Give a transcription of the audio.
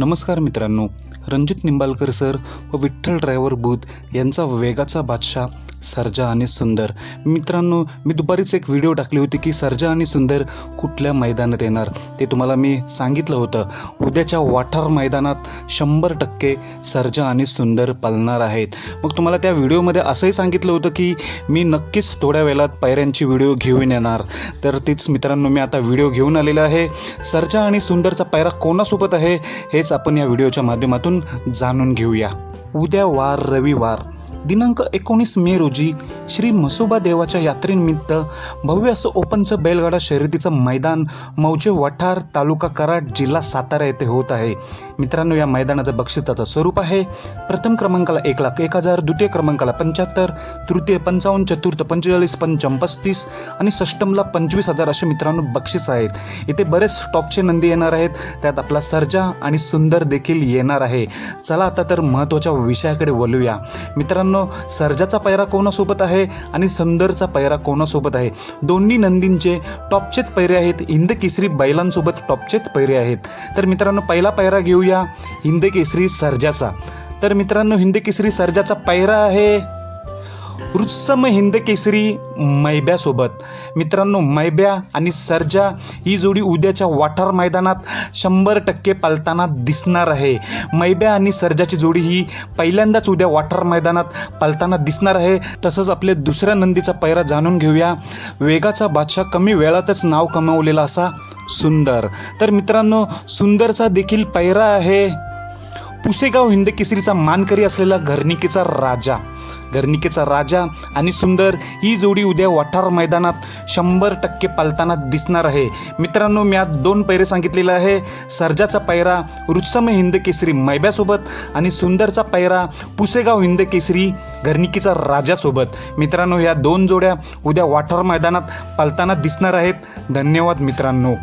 नमस्कार मित्रांनो रणजित निंबाळकर सर व विठ्ठल ड्रायव्हर बूथ यांचा वेगाचा बादशाह सर्जा आणि सुंदर. मित्रांनो मी दुपारीच एक व्हिडिओ टाकली होती की सर्जा आणि सुंदर कुठल्या मैदानात येणार? ते तुम्हाला मी सांगितलं होतं. उद्याच्या वाठार मैदानात शंभर टक्के सर्जा आणि सुंदर पळणार आहेत. मग तुम्हाला त्या व्हिडिओमध्ये असंही सांगितलं होतं की मी नक्कीच थोड्या वेळात पायऱ्यांची व्हिडिओ घेऊन येणार. तर तीच मित्रांनो मी आता व्हिडिओ घेऊन आलेला आहे. सर्जा आणि सुंदरचा पायरा कोणासोबत आहे हेच आपण या व्हिडिओच्या माध्यमातून जाणून घेऊया. उद्या वार रविवार. दिनांक एकोणीस मे रोजी श्री मसोबा देवाच्या यात्रेनिमित्त भव्य असं ओपनचं बैलगाडा शर्यतीचं मैदान मौजे वठार तालुका कराड जिल्हा सातारा येथे होत आहे. मित्रांनो या मैदानाचं बक्षिसाचं स्वरूप आहे. प्रथम क्रमांकाला एक लाख एक हजार द्वितीय क्रमांकाला पंच्याहत्तर तृतीय पंचावन्न चतुर्थ पंचेचाळीस पंचम पस्तीस आणि षष्टमला पंचवीस हजार असे मित्रांनो बक्षीस आहेत. इथे बरेच स्टॉकचे नंदी येणार आहेत. त्यात आपला सर्जा आणि सुंदर देखील येणार आहे. चला आता तर महत्त्वाच्या विषयाकडे वळूया. मित्रांनो सर्जाचा पैरा कोणासोबत आहे? आणि सुंदरचा पैरा कोणासोबत आहे? दोन्ही नंदींचे टॉपचेच पैरे आहेत. हिंद केसरी बैलांसोबत टॉपचेच पैरे आहेत. तर मित्रांनो पहिला पैरा घेऊया हिंद केसरी सर्जाचा. तर मित्रांनो हिंद केसरी सर्जाचा पैरा आहे. रुत्सम हिंद केसरी मैब्यासोबत. मित्रांनो मैब्या आणि सर्जा ही जोडी उद्याच्या वाठार मैदानात शंभर टक्के पालताना दिसणार आहे. मैब्या आणि सर्जाची जोडी ही पहिल्यांदाच उद्या वाठार मैदानात पालताना दिसणार आहे. तसंच आपल्या दुसऱ्या नंदीचा पैरा जाणून घेऊया. वेगाचा बादशाह कमी वेळातच नाव कमावलेला असा सुंदर. तर मित्रांनो सुंदरचा देखील पैरा आहे. पुसेगाव हिंद केसरीचा मानकरी असलेला घरणिकेचा राजा. घरनिकेचा राजा आणि सुंदर ही जोडी उद्या वाठार मैदानात शंभर टक्के पालताना दिसणार आहे. मित्रांनो मी आज दोन पैरे सांगितलेले आहे. सर्जाचा पैरा रुत्सम हिंद केसरी मैब्यासोबत आणि सुंदरचा पैरा पुसेगाव हिंद केसरी घरनिकीचा राजासोबत. मित्रांनो ह्या दोन जोड्या उद्या वाठार मैदानात पालताना दिसणार आहेत. धन्यवाद मित्रांनो.